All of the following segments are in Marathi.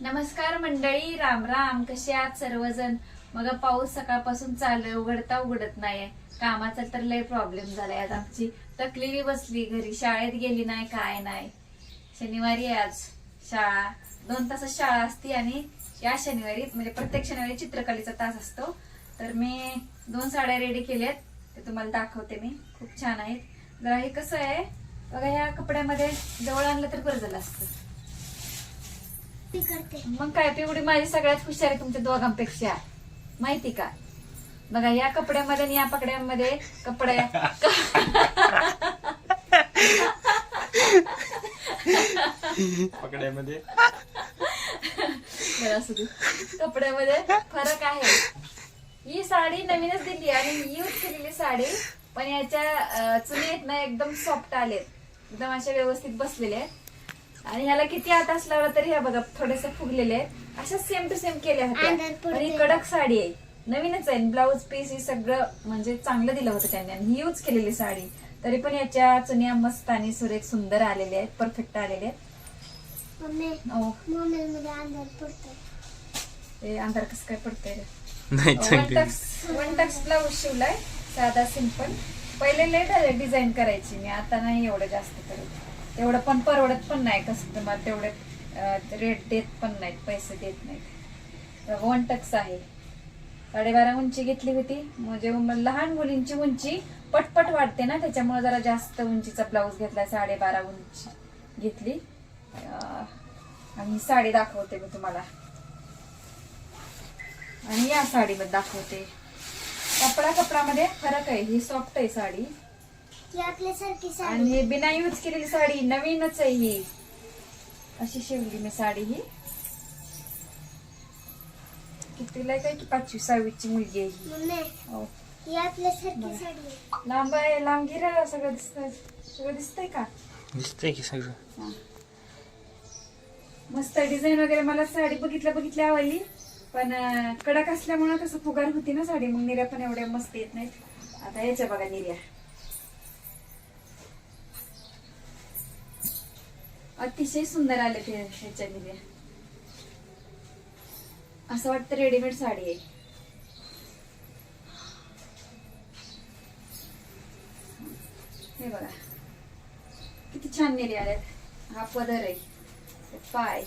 नमस्कार मंडळी राम राम कसे आहात सर्वजण? मग पाऊस सकाळपासून चालू उघडता उघडत नाहीये. कामाचा तर लय प्रॉब्लेम झालाय आज आमची. तकलेली बसली घरी शाळेत गेली नाही काय नाही. शनिवारी आज. शाळा दोन तास शाळा असती आणि या शनिवारी म्हणजे प्रत्येक शनिवारी चित्रकलेचा तास असतो. तर मी दोन साड्या रेडी केल्यात. ते तुम्हाला दाखवते मी. खूप छान आहेत. जरा हे कसं आहे? बघा ह्या कपड्यामध्ये जवळ आणलं तर बरं झालं असतं. करते. मग काय पिवडी माझी सगळ्यात हुशार आहे तुमच्या दोघांपेक्षा. माहिती का? बघा या कपड्यामध्ये आणि या पकड्यामध्ये कपडे पकड्यामध्ये. बरं असू दे. कपड्यामध्ये फरक आहे. ही साडी नवीनच दिली आणि यूज केलेली साडी पण याच्या अं, चुनीत ना एकदम सॉफ्ट आलेत. एकदम अशा व्यवस्थित बसलेले आहेत. आणि ह्याला किती हात असल्यावर तरी ह्या बघा थोडेसे फुगलेले आहेत. अशा सेम टू सेम केल्या होत्या. आणि कडक साडी आहे. नवीनच आहे. ब्लाऊज पीस ही सगळं म्हणजे चांगलं दिलं होतं त्यांनी आणि ही यूज केलेली साडी. तरी पण याच्या चुन्या मस्त आणि सुरेख सुंदर आलेले आहेत. परफेक्ट आलेले आहेत. अंधार कसं काय पडतंय रे? नाही वन चांगली टक्स वन टक्स ब्लाऊज शिवलाय. साधा सिंपल पहिले लेट आले डिझाईन करायची. मी आता नाही एवढं जास्त करत. तेवढं पण परवडत पण नाही कस्टमर तेवढे रेट देत पण नाहीत पैसे देत नाहीत. वन टक्स आहे. साडेबारा उंची घेतली होती. म्हणजे मग लहान मुलींची उंची पटपट वाढते ना त्याच्यामुळे जरा जास्त उंचीचा ब्लाऊज घेतलाय साडेबारा उंची घेतली. आणि साडी दाखवते मी तुम्हाला. आणि या साडीमध्ये दाखवते. कपडा कपडामध्ये फरक आहे ही सॉफ्ट आहे साडी. ती आपल्यासारखी आणि साडी हे बिना यूज केलेली साडी नवीनच आहे ही. अशी शिवली मी साडी ही. कितीला काय की पाचवी सहावीची मुलगी आहे ही. मम्मी हो. ही आपल्यासारखी साडी आहे. लांब आहे लांब गिरा सगळं दिसतंय. सगळं दिसतंय का? दिसतंय की सगळं. हा. मस्त डिझाईन वगैरे. मला साडी बघितल्या बघितल्या आवडली. पण अं, कडक असल्यामुळे कसं फुगार होती ना साडी. मग निर्या पण एवढ्या मस्त येत नाहीत. आता याच्या बघा निर्या अतिशय सुंदर आले ते ह्याच्या निर्या असं वाटतं रेडीमेड साडी आहे. हे बघा. किती छान नेले आल्यात हा पदर आहे. पाय.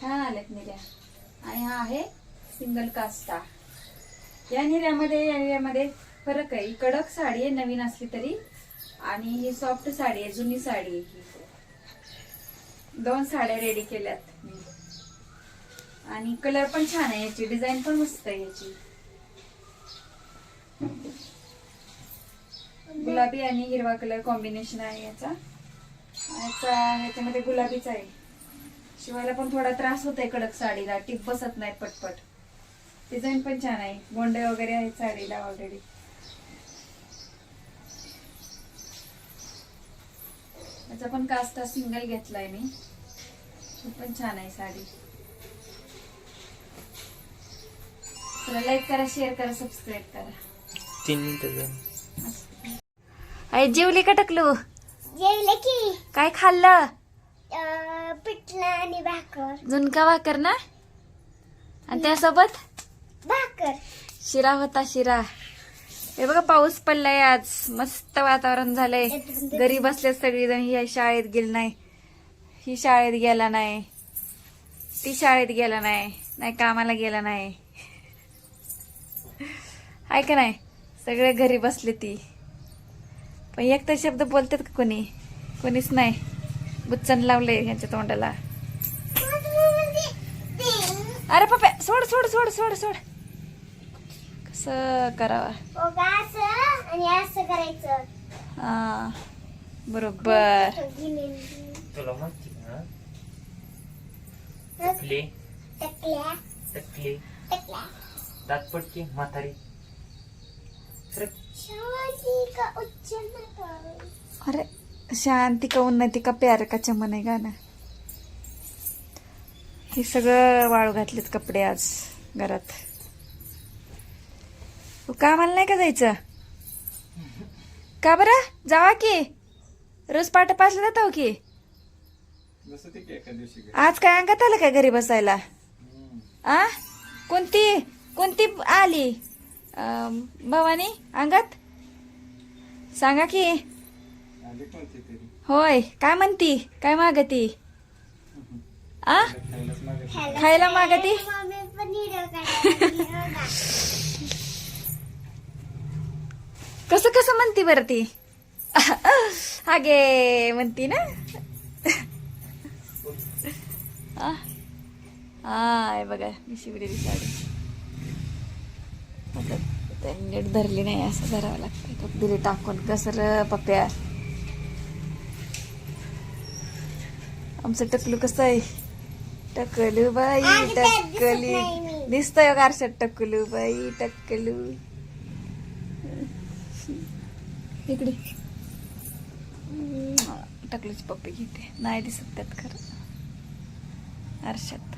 छान आलेत निर्या आणि हा आहे सिंगल कास्टा. या निर्यामध्ये या निर्यामध्ये फरक आहे. कडक साडी आहे नवीन असली तरी. आणि ही सॉफ्ट साडी आहे जुनी साडी. आहे ही दोन साड्या रेडी केल्यात. आणि कलर पण छान आहे याची डिझाईन पण मस्त आहे याची. गुलाबी आणि हिरवा कलर कॉम्बिनेशन आहे याचा. याचा ह्याच्यामध्ये आहे. शिवायला पण थोडा त्रास होत आहे कडक साडीला टिप बसत नाही पटपट. डिझाईन पण छान आहे. गोंडे वगैरे आहेत साडीला ऑलरेडी याचा पण कास्टा सिंगल घेतलाय मी. पण छान आहे साडी. चला लाईक करा शेअर करा सबस्क्राईब करा. तीन मिनिटं अय जेवली का टकलू? जेवले की. काय खाल्लं? पिठलं आणि भाकर. झुणका भाकर ना? आणि त्यासोबत? भाकर. शिरा होता शिरा. हे बघा पाऊस पडलाय आज. मस्त वातावरण झालंय. घरी बसले सगळेजण ही शाळेत गेली नाही. ही शाळेत गेला नाही. ती शाळेत गेला नाही. नाही कामाला गेला नाही. आहे का नाही? सगळे घरी बसले ती. पण एक तर शब्द बोलतात का कोणी? कोणीच नाही. बुच्चन लावले यांच्या तोंडाला. अरे पप्पा सोड सोड सोड सोड सोड. कसं करावा. असं आणि असं करायचं. हा बरोबर. तुला माहिती टकले. टकले. दात पडके म्हातारी. अरे शांती का उन्नती का प्यार का चमन आहे गाणं? हे सगळं वाळू घातलेत कपडे आज घरात. तू कामाला नाही का जायचं? का बरं? जावा की. रोज पाठ पाचला जातो की. आज काय अंगात आलं काय घरी बसायला. आ? कोणती कोणती आली? भवानी अंगात? सांगा की. आली कोणती तरी? होय काय म्हणती? काय मागती? आ? खायला मागती मम्मी पण व्हिडिओ काढायला कसं कसं म्हणती बरं ती? हागे म्हणती ना? हाय बघा मी शिवलेली साडी आता नीट धरली नाही असं धरावं लागतं कपदिरी टाकून कसर पप्प्या. आमचं टकलू कसं आहे? टकलू बाई टकली. दिसतंय का आरशात टकलू बाई टकलू. इकडे. टकलूची पप्पी घेते. नाही दिसत त्यात खरं. आरशात.